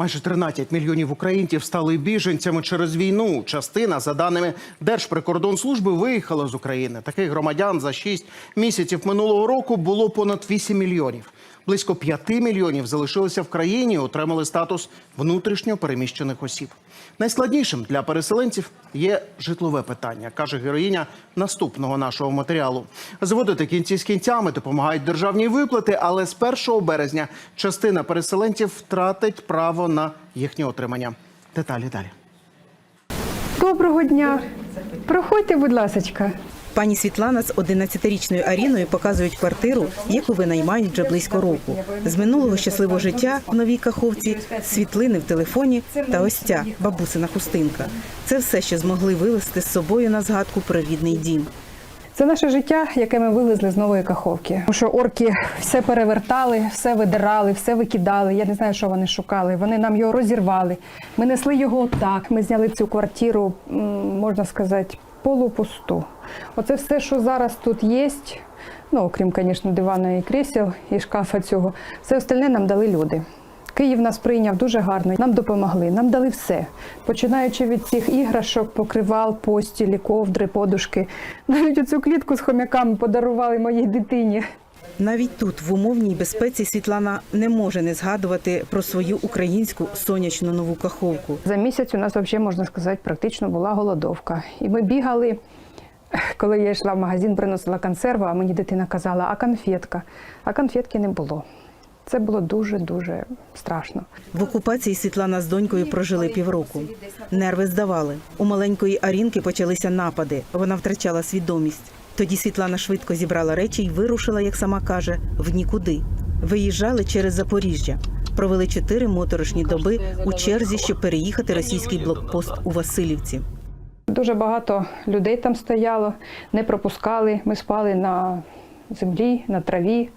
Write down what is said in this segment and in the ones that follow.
Майже 13 мільйонів українців стали біженцями через війну. Частина, за даними Держприкордонслужби, виїхала з України. Таких громадян за 6 місяців минулого року було понад 8 мільйонів. Близько 5 мільйонів залишилися в країні, і отримали статус внутрішньо переміщених осіб. Найскладнішим для переселенців є житлове питання, каже героїня наступного нашого матеріалу. Зводити кінці з кінцями допомагають державні виплати, але з 1 березня частина переселенців втратить право на їхнє отримання. Деталі далі. Доброго дня. Проходьте, будь ласочка. Пані Світлана з 11-річною Аріною показують квартиру, яку винаймають вже близько року. З минулого щасливого життя в новій каховці, світлини в телефоні та ось ця бабусина хустинка. Це все, що змогли вивезти з собою на згадку про рідний дім. Це наше життя, яке ми вивезли з нової каховки. Тому що орки все перевертали, все видирали, все викидали. Я не знаю, що вони шукали. Вони нам його розірвали. Ми несли його так. Ми зняли цю квартиру, можна сказати, полупусту. Оце все, що зараз тут є. Ну, окрім, звісно, дивана і крісел, і шкафа цього, все остальне нам дали люди. Київ нас прийняв дуже гарно. Нам допомогли, нам дали все. Починаючи від цих іграшок, покривал, постілі, ковдри, подушки. Навіть цю клітку з хомяками подарували моїй дитині. Навіть тут, в умовній безпеці, Світлана не може не згадувати про свою українську сонячну нову каховку. За місяць у нас взагалі, можна сказати, практично була голодовка. І ми бігали. Коли я йшла в магазин, приносила консерву, а мені дитина казала, а конфетка. А конфетки не було. Це було дуже-дуже страшно. В окупації Світлана з донькою прожили півроку. Нерви здавали. У маленької Арінки почалися напади. Вона втрачала свідомість. Тоді Світлана швидко зібрала речі і вирушила, як сама каже, в нікуди. Виїжджали через Запоріжжя. Провели чотири моторошні доби у черзі, щоб переїхати російський блокпост у Васильівці. Дуже багато людей там стояло, не пропускали. Ми спали на землі, на траві.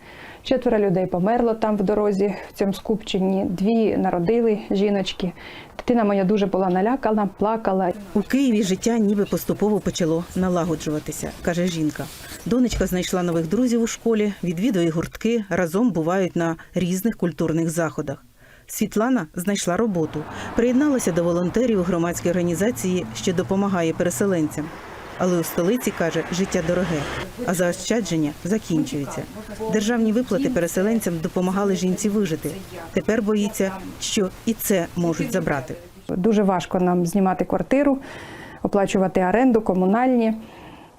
Четверо людей померло там в дорозі, в цьому скупченні. Дві народили жіночки. Дитина моя дуже була налякана, плакала. У Києві життя ніби поступово почало налагоджуватися, каже жінка. Донечка знайшла нових друзів у школі, відвідує гуртки, разом бувають на різних культурних заходах. Світлана знайшла роботу, приєдналася до волонтерів у громадській організації, що допомагає переселенцям. Але у столиці каже, життя дороге, а заощадження закінчуються. Державні виплати переселенцям допомагали жінці вижити. Тепер боїться, що і це можуть забрати. Дуже важко нам знімати квартиру, оплачувати оренду, комунальні.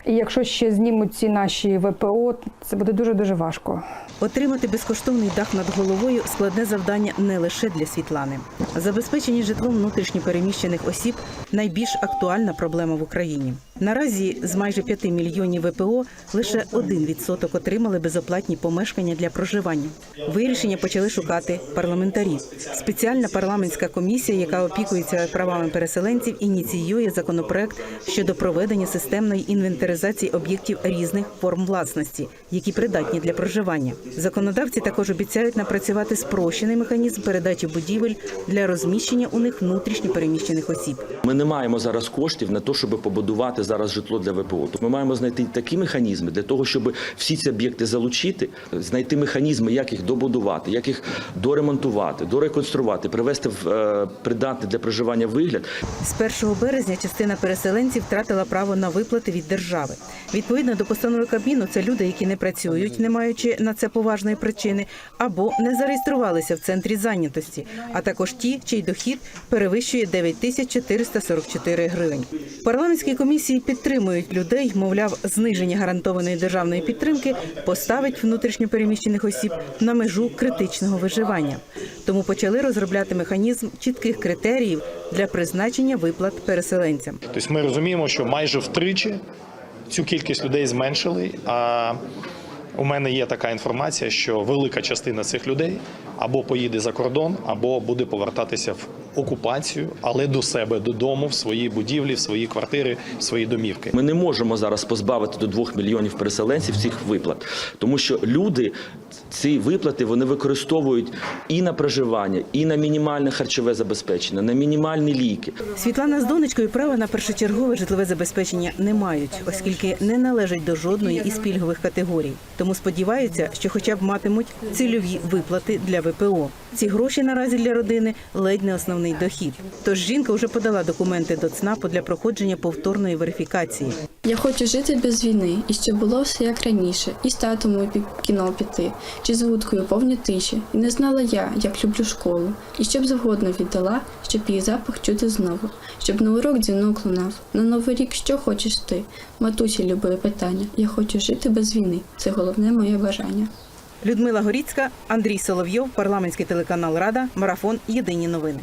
І якщо ще знімуть ці наші ВПО, це буде дуже дуже важко. Отримати безкоштовний дах над головою складне завдання не лише для Світлани. Забезпечення житлом внутрішньопереміщених осіб найбільш актуальна проблема в Україні. Наразі з майже 5 мільйонів ВПО лише 1% отримали безоплатні помешкання для проживання. Вирішення почали шукати парламентарі. Спеціальна парламентська комісія, яка опікується правами переселенців, ініціює законопроект щодо проведення системної інвентаризації об'єктів різних форм власності, які придатні для проживання. Законодавці також обіцяють напрацювати спрощений механізм передачі будівель для розміщення у них внутрішньо переміщених осіб. Ми не маємо зараз коштів на те, щоб побудувати зараз житло для ВПО. Тобто ми маємо знайти такі механізми для того, щоб всі ці об'єкти залучити, знайти механізми, як їх добудувати, як їх доремонтувати, дореконструвати, привести в е, придатний для проживання вигляд. З 1 березня частина переселенців втратила право на виплати від держави. Відповідно до постанови Кабміну, це люди, які не працюють, не маючи на це поважної причини, або не зареєструвалися в центрі зайнятості, а також ті, чий дохід перевищує 9 тисяч 444 гривень. В парламентській комісії підтримують людей, мовляв, зниження гарантованої державної підтримки поставить внутрішньопереміщених осіб на межу критичного виживання. Тому почали розробляти механізм чітких критеріїв для призначення виплат переселенцям. Тобто ми розуміємо, що майже втричі цю кількість людей зменшили. А у мене є така інформація, що велика частина цих людей або поїде за кордон, або буде повертатися в окупацію, але до себе додому, в свої будівлі, в свої квартири, в свої домівки. Ми не можемо зараз позбавити до 2 мільйонів переселенців цих виплат, тому що люди ці виплати вони використовують і на проживання, і на мінімальне харчове забезпечення, на мінімальні ліки. Світлана з донечкою права на першочергове житлове забезпечення не мають, оскільки не належать до жодної із пільгових категорій. Тому сподіваються, що хоча б матимуть цільові виплати для ВПО. Ці гроші наразі для родини ледь не основний дохід. Тож жінка вже подала документи до ЦНАПу для проходження повторної верифікації. Я хочу жити без війни, і щоб було все як раніше, і з татом у кіно піти, чи з вудкою повні тиші. І не знала я, як люблю школу, і щоб завгодно віддала, щоб її запах чути знову, щоб на урок дзвінок лунав. На новий рік що хочеш ти? Матусі любили питання. Я хочу жити без війни. Це головне моє бажання. Людмила Горіцька, Андрій Соловйов, парламентський телеканал Рада, марафон Єдині новини.